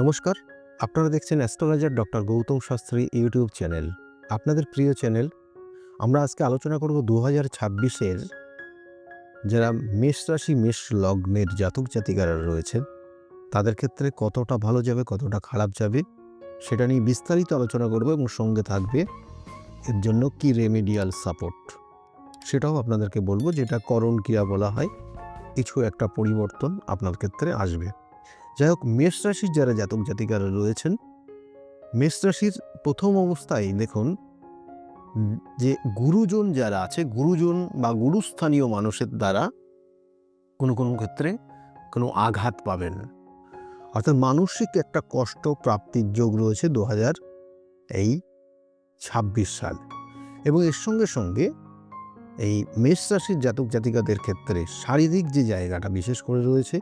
নমস্কার, আপনারা দেখছেন astrologer doctor Gautam Shastri YouTube channel, আপনাদের প্রিয় চ্যানেল। আমরা আজকে আলোচনা করব দু হাজার ছাব্বিশের যারা মেষ রাশি, মেষ লগ্নের জাতক জাতিকারা রয়েছেন, তাদের ক্ষেত্রে কতটা ভালো যাবে, কতটা খারাপ যাবে, সেটা নিয়ে বিস্তারিত আলোচনা করব এবং সঙ্গে থাকবে এর জন্য কি রেমিডিয়াল সাপোর্ট, সেটাও আপনাদেরকে বলব, যেটা করণ ক্রিয়া বলা হয়, কিছু একটা পরিবর্তন আপনার ক্ষেত্রে আসবে। যাই হোক, মেষ রাশির যারা জাতক জাতিকারা রয়েছেন, মেষ রাশির প্রথম অবস্থায় দেখুন, যে গুরুজন যারা আছে, গুরুজন বা গুরুস্থানীয় মানুষের দ্বারা কোনো কোনো ক্ষেত্রে কোনো আঘাত পাবেন। অর্থাৎ মানসিক একটা কষ্ট প্রাপ্তির যোগ রয়েছে দু হাজার এই ছাব্বিশ সাল। এবং এর সঙ্গে সঙ্গে এই মেষ রাশির জাতক জাতিকাদের ক্ষেত্রে শারীরিক যে জায়গাটা বিশেষ করে রয়েছে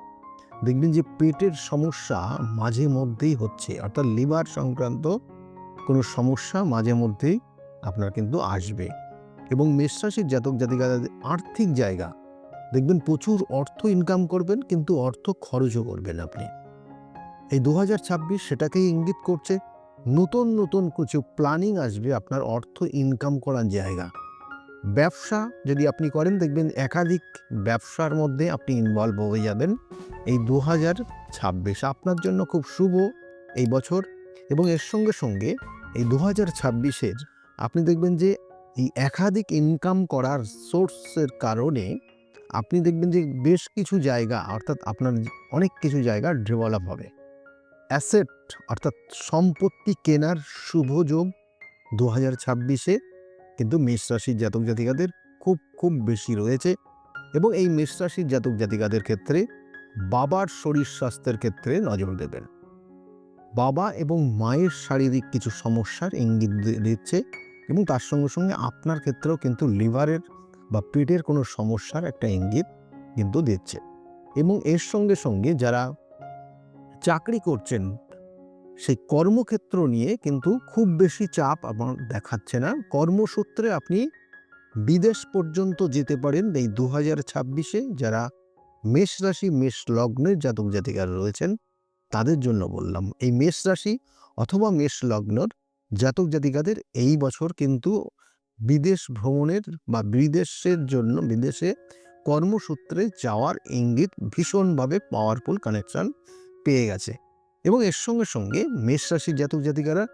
দেখবেন যে পেটের সমস্যা মাঝে মধ্যেই হচ্ছে, অর্থাৎ লিভার সংক্রান্ত কোনো সমস্যা মাঝে মধ্যেই আপনার কিন্তু আসবে। এবং মেষরাশির জাতক জাতিকাদের আর্থিক জায়গা, দেখবেন প্রচুর অর্থ ইনকাম করবেন, কিন্তু অর্থ খরচও করবেন আপনি। এই দু হাজার ছাব্বিশ সেটাকেই ইঙ্গিত করছে, নতুন নতুন কিছু প্ল্যানিং আসবে আপনার অর্থ ইনকাম করার জায়গা। ব্যবসা যদি আপনি করেন, দেখবেন একাধিক ব্যবসার মধ্যে আপনি ইনভলভ হয়ে যাবেন। এই দু হাজার ছাব্বিশ আপনার জন্য খুব শুভ এই বছর এবং এর সঙ্গে সঙ্গে এই দু হাজার ছাব্বিশের আপনি দেখবেন যে এই একাধিক ইনকাম করার সোর্সের কারণে আপনি দেখবেন যে বেশ কিছু জায়গা, অর্থাৎ আপনার অনেক কিছু জায়গা ডেভেলপ হবে। অ্যাসেট অর্থাৎ সম্পত্তি কেনার শুভ যোগ দু হাজার ছাব্বিশে কিন্তু মেষ রাশির জাতক জাতিকাদের খুব খুব বেশি রয়েছে এবং এই মেষ রাশির জাতক জাতিকাদের ক্ষেত্রে বাবার শরীর স্বাস্থ্যের ক্ষেত্রে নজর দেবেন। বাবা এবং মায়ের শারীরিক কিছু সমস্যার ইঙ্গিত দিচ্ছে এবং তার সঙ্গে সঙ্গে আপনার ক্ষেত্রেও কিন্তু লিভারের বা পেটের কোনো সমস্যার একটা ইঙ্গিত কিন্তু দিচ্ছে এবং এর সঙ্গে সঙ্গে যারা চাকরি করছেন সেই কর্মক্ষেত্র নিয়ে কিন্তু খুব বেশি চাপ আমার দেখাচ্ছে না। কর্মসূত্রে আপনি বিদেশ পর্যন্ত যেতে পারেন এই দু হাজার ছাব্বিশে। যারা মেষ রাশি, মেষ লগ্নের জাতক জাতিকারা রয়েছেন, তাদের জন্য বললাম, এই মেষ রাশি অথবা মেষ লগ্নর জাতক জাতিকাদের এই বছর কিন্তু বিদেশ ভ্রমণের বা বিদেশের জন্য, বিদেশে কর্মসূত্রে যাওয়ার ইঙ্গিত ভীষণভাবে পাওয়ারফুল কানেকশন পেয়ে গেছে। এবং এর সঙ্গে সঙ্গে মেষ রাশির জাতক জাতিকারা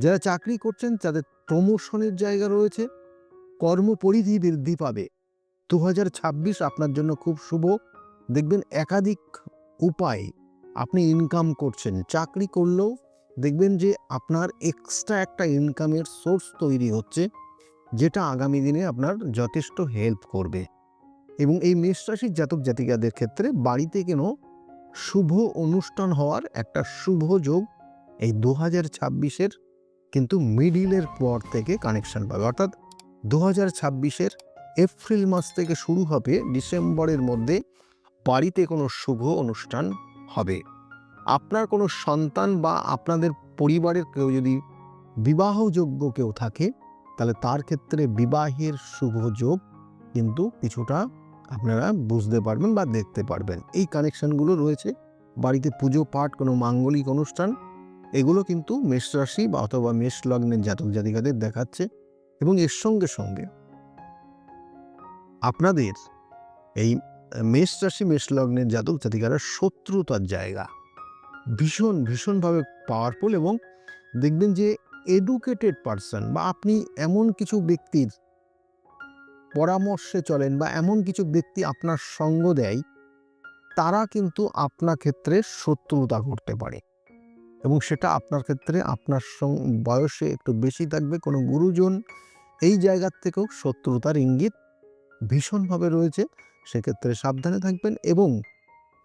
যারা চাকরি করছেন, তাদের প্রমোশনের জায়গা রয়েছে। কর্মপরিধি বৃদ্ধি পাবে। দু হাজার ছাব্বিশ আপনার জন্য খুব শুভ। দেখবেন একাধিক উপায় আপনি ইনকাম করছেন। চাকরি করলেও দেখবেন যে আপনার এক্সট্রা একটা ইনকামের সোর্স তৈরি হচ্ছে, যেটা আগামী দিনে আপনার যথেষ্ট হেল্প করবে। এবং এই মেষ রাশির জাতক জাতিকাদের ক্ষেত্রে বাড়িতে কেন শুভ অনুষ্ঠান হওয়ার একটা শুভ যোগ এই দু হাজার ছাব্বিশের কিন্তু মিডিলের পর থেকে কানেকশন পাবে। অর্থাৎ দু হাজার ছাব্বিশের এপ্রিল মাস থেকে শুরু হবে, ডিসেম্বরের মধ্যে বাড়িতে কোনো শুভ অনুষ্ঠান হবে। আপনার কোনো সন্তান বা আপনাদের পরিবারের কেউ যদি বিবাহযোগ্য কেউ থাকে, তাহলে তার ক্ষেত্রে বিবাহের শুভ যোগ কিন্তু কিছুটা আপনারা বুঝতে পারবেন বা দেখতে পারবেন। এই কানেকশনগুলো রয়েছে। বাড়িতে পুজো পাঠ, কোনো মাঙ্গলিক অনুষ্ঠান, এগুলো কিন্তু মেষ রাশি বা অথবা মেষ লগ্নের জাতক জাতিকাদের দেখাচ্ছে এবং এর সঙ্গে সঙ্গে আপনাদের এই মেষ রাশি, মেষ লগ্নের জাতক জাতিকারা শত্রুতার জায়গা। ভীষণ, ভীষণভাবে পাওয়ারফুল এবং দেখবেন যে এডুকেটেড পার্সন বা আপনি এমন কিছু ব্যক্তির পরামর্শে চলেন বা এমন কিছু ব্যক্তি আপনার সঙ্গ দেয়, তারা কিন্তু আপনার ক্ষেত্রে শত্রুতা করতে পারে। এবং সেটা আপনার ক্ষেত্রে আপনার বয়সে একটু বেশি থাকবে কোনো গুরুজন এই জায়গার থেকেও শত্রুতার ইঙ্গিত ভীষণভাবে রয়েছে, সেক্ষেত্রে সাবধানে থাকবেন এবং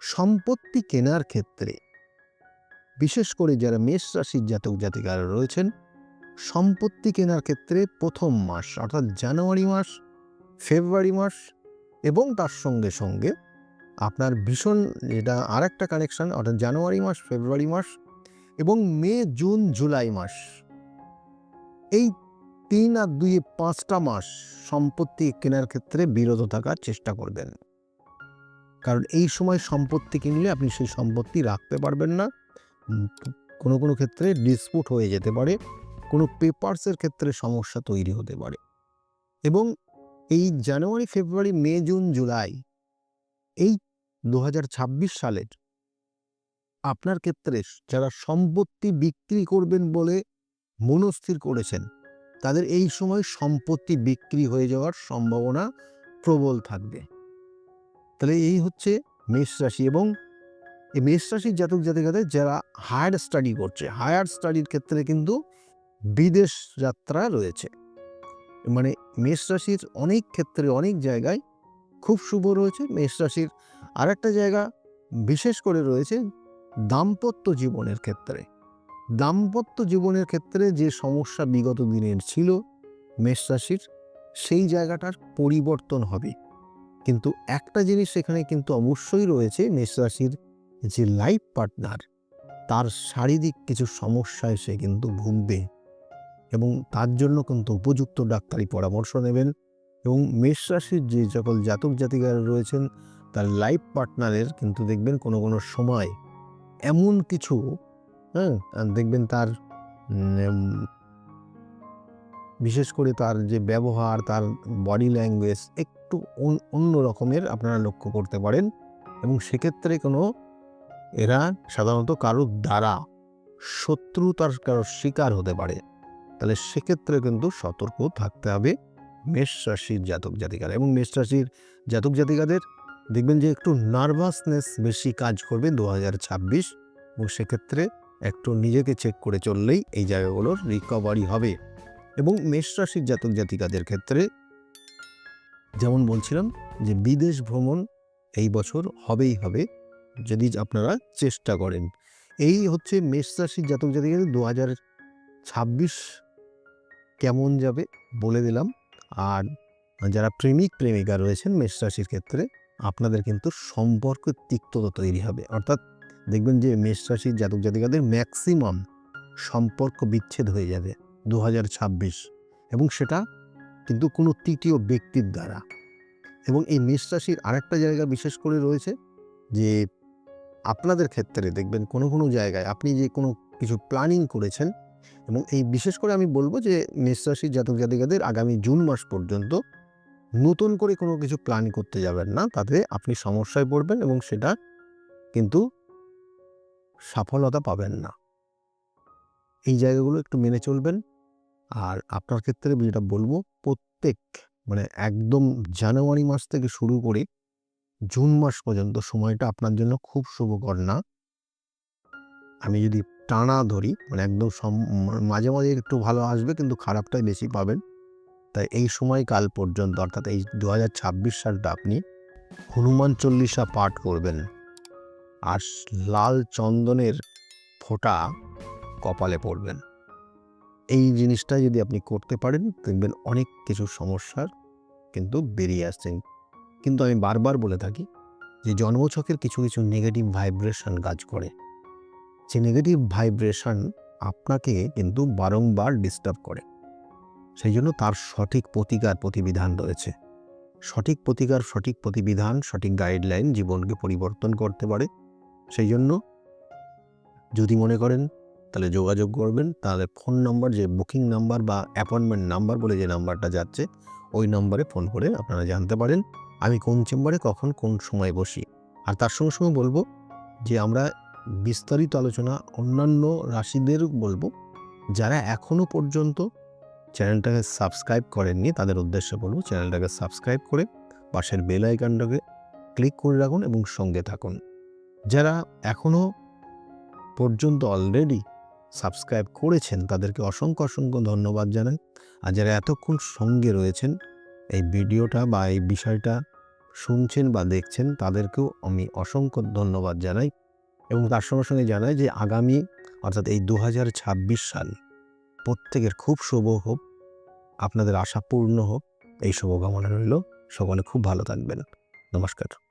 সম্পত্তি কেনার ক্ষেত্রে, বিশেষ করে যারা মেষ রাশির জাতক জাতিকারা রয়েছেন, সম্পত্তি কেনার ক্ষেত্রে প্রথম মাস অর্থাৎ জানুয়ারি মাস ফেব্রুয়ারি মাস এবং তার সঙ্গে সঙ্গে আপনার ভীষণ যেটা আর একটা কানেকশান, অর্থাৎ জানুয়ারি মাস, ফেব্রুয়ারি মাস এবং মে, জুন, জুলাই মাস। এই তিন আর দুই পাঁচটা মাস সম্পত্তি কেনার ক্ষেত্রে বিরত থাকার চেষ্টা করবেন। কারণ এই সময় সম্পত্তি কিনলে আপনি সেই সম্পত্তি রাখতে পারবেন না। কোনো কোনো ক্ষেত্রে ডিসপুট হয়ে যেতে পারে, কোনো পেপারসের ক্ষেত্রে সমস্যা তৈরি হতে পারে। এবং এই জানুয়ারি, ফেব্রুয়ারি, মে, জুন, জুলাই এই দু হাজার ছাব্বিশ সালের আপনার ক্ষেত্রে যারা সম্পত্তি বিক্রি করবেন বলে মনস্থির করেছেন, তাদের এই সময় সম্পত্তি বিক্রি হয়ে যাওয়ার সম্ভাবনা প্রবল থাকবে। তাহলে এই হচ্ছে মেষ রাশি এবং এই মেষ রাশির জাতক জাতিকাদের যারা হায়ার স্টাডি করছে, হায়ার স্টাডির ক্ষেত্রে কিন্তু বিদেশ যাত্রা রয়েছে। মানে মেষ রাশির অনেক ক্ষেত্রে, অনেক জায়গায় খুব শুভ রয়েছে। মেষ রাশির আর একটা জায়গা বিশেষ করে রয়েছে দাম্পত্য জীবনের ক্ষেত্রে। দাম্পত্য জীবনের ক্ষেত্রে যে সমস্যা বিগত দিনের ছিল মেষ রাশির, সেই জায়গাটার পরিবর্তন হবে। কিন্তু একটা জিনিস সেখানে কিন্তু অবশ্যই রয়েছে, মেষ রাশির যে লাইফ পার্টনার তার শারীরিক কিছু সমস্যায় সে কিন্তু ভুগবে। এবং তার জন্য কিন্তু উপযুক্ত ডাক্তারি পরামর্শ নেবেন এবং মেষ রাশির যে সকল জাতক জাতিকারা রয়েছেন, তার লাইফ পার্টনারের কিন্তু দেখবেন কোনো কোনো সময় এমন কিছু হ্যাঁ দেখবেন তার বিশেষ করে তার যে ব্যবহার, তার বডি ল্যাঙ্গুয়েজ একটু অন্য রকমের আপনারা লক্ষ্য করতে পারেন এবং সেক্ষেত্রে কোনো এরা সাধারণত কারোর দ্বারা শত্রুতার কারোর শিকার হতে পারে। তাহলে সেক্ষেত্রে কিন্তু সতর্ক থাকতে হবে মেষ রাশির জাতক জাতিকারা। এবং মেষ রাশির জাতক জাতিকাদের দেখবেন যে একটু নার্ভাসনেস বেশি কাজ করবে দু হাজার ছাব্বিশ এবং সেক্ষেত্রে একটু নিজেকে চেক করে চললেই এই জায়গাগুলোর রিকভারি হবে। এবং মেষ রাশির জাতক জাতিকাদের ক্ষেত্রে যেমন বলছিলাম যে বিদেশ ভ্রমণ এই বছর হবেই হবে, যদি আপনারা চেষ্টা করেন। এই হচ্ছে মেষ রাশির জাতক জাতিকাদের দু হাজার ছাব্বিশ কেমন যাবে বলে দিলাম। আর যারা প্রেমিক, প্রেমিকা রয়েছেন মেষ রাশির ক্ষেত্রে, আপনাদের কিন্তু সম্পর্ক তিক্ততা তৈরি হবে। অর্থাৎ দেখবেন যে মেষ রাশির জাতক জাতিকাদের ম্যাক্সিমাম সম্পর্ক বিচ্ছেদ হয়ে যাবে দু হাজার ছাব্বিশ। এবং সেটা কিন্তু কোনো তৃতীয় ব্যক্তির দ্বারা। এবং এই মেষ রাশির আরেকটা জায়গা বিশেষ করে রয়েছে যে আপনাদের ক্ষেত্রে দেখবেন কোনো কোনো জায়গায় আপনি যে কোনো কিছু প্ল্যানিং করেছেন এবং এই বিশেষ করে আমি বলব যে মেষ রাশির জাতক জাতিকাদের আগামী জুন মাস পর্যন্ত নতুন করে কোনো কিছু প্ল্যান করতে যাবেন না। তাতে আপনি সমস্যায় পড়বেন এবং সেটা কিন্তু সফলতা পাবেন না। এই জায়গাগুলো একটু মেনে চলবেন। আর আপনার ক্ষেত্রে যেটা বলব, প্রত্যেক মানে একদম জানুয়ারি মাস থেকে শুরু করে জুন মাস পর্যন্ত সময়টা আপনার জন্য খুব শুভকর না। আমি যদি টানা ধরি মানে একদম সম- মাঝে মাঝে একটু ভালো আসবে কিন্তু খারাপটাই বেশি পাবেন। তাই এই সময়কাল পর্যন্ত, অর্থাৎ এই দু হাজার ছাব্বিশ সালটা আপনি হনুমান চল্লিশা পাঠ করবেন। আর লাল চন্দনের ফোঁটা কপালে পড়বেন। এই জিনিসটা যদি আপনি করতে পারেন, দেখবেন অনেক কিছু সমস্যার কিন্তু বেরিয়ে আসছেন কিন্তু আমি বারবার বলে থাকি যে জন্মছকের কিছু কিছু নেগেটিভ ভাইব্রেশন কাজ করে। যে নেগেটিভ ভাইব্রেশন আপনাকে কিন্তু বারংবার ডিস্টার্ব করে। সেই জন্য তার সঠিক প্রতিকার প্রতিবিধান রয়েছে। সঠিক প্রতিকার, সঠিক প্রতিবিধান, সঠিক গাইডলাইন জীবনকে পরিবর্তন করতে পারে। সেই জন্য যদি মনে করেন, তাহলে যোগাযোগ করবেন। তাহলে ফোন নাম্বার যে বুকিং নাম্বার বা অ্যাপয়েন্টমেন্ট নাম্বার বলে যে নাম্বারটা যাচ্ছে, ওই নম্বরে ফোন করে আপনারা জানতে পারেন, আমি কোন চেম্বারে কখন কোন সময় বসি। আর তার সঙ্গে সঙ্গে বলব যে আমরা বিস্তারিত আলোচনা অন্যান্য রাশিদের বলব। যারা এখনও পর্যন্ত চ্যানেলটাকে সাবস্ক্রাইব করেননি, তাদের উদ্দেশ্যে বলব চ্যানেলটাকে সাবস্ক্রাইব করে পাশের বেল আইকনটাকে ক্লিক করে রাখুন এবং সঙ্গে থাকুন। যারা এখনও পর্যন্ত অলরেডি সাবস্ক্রাইব করেছেন, তাদেরকে অসংখ্য অসংখ্য ধন্যবাদ জানাই। আর যারা এতক্ষণ সঙ্গে রয়েছেন, এই ভিডিওটা বা এই বিষয়টা শুনছেন বা দেখছেন, তাদেরকেও আমি অসংখ্য ধন্যবাদ জানাই। এবং তার সঙ্গে সঙ্গে জানায় যে আগামী, অর্থাৎ এই দু হাজার ছাব্বিশ সাল প্রত্যেকের খুব শুভ হোক, আপনাদের আশা পূর্ণ হোক। এই শুভকামনা রইল। সকলে খুব ভালো থাকবেন। নমস্কার।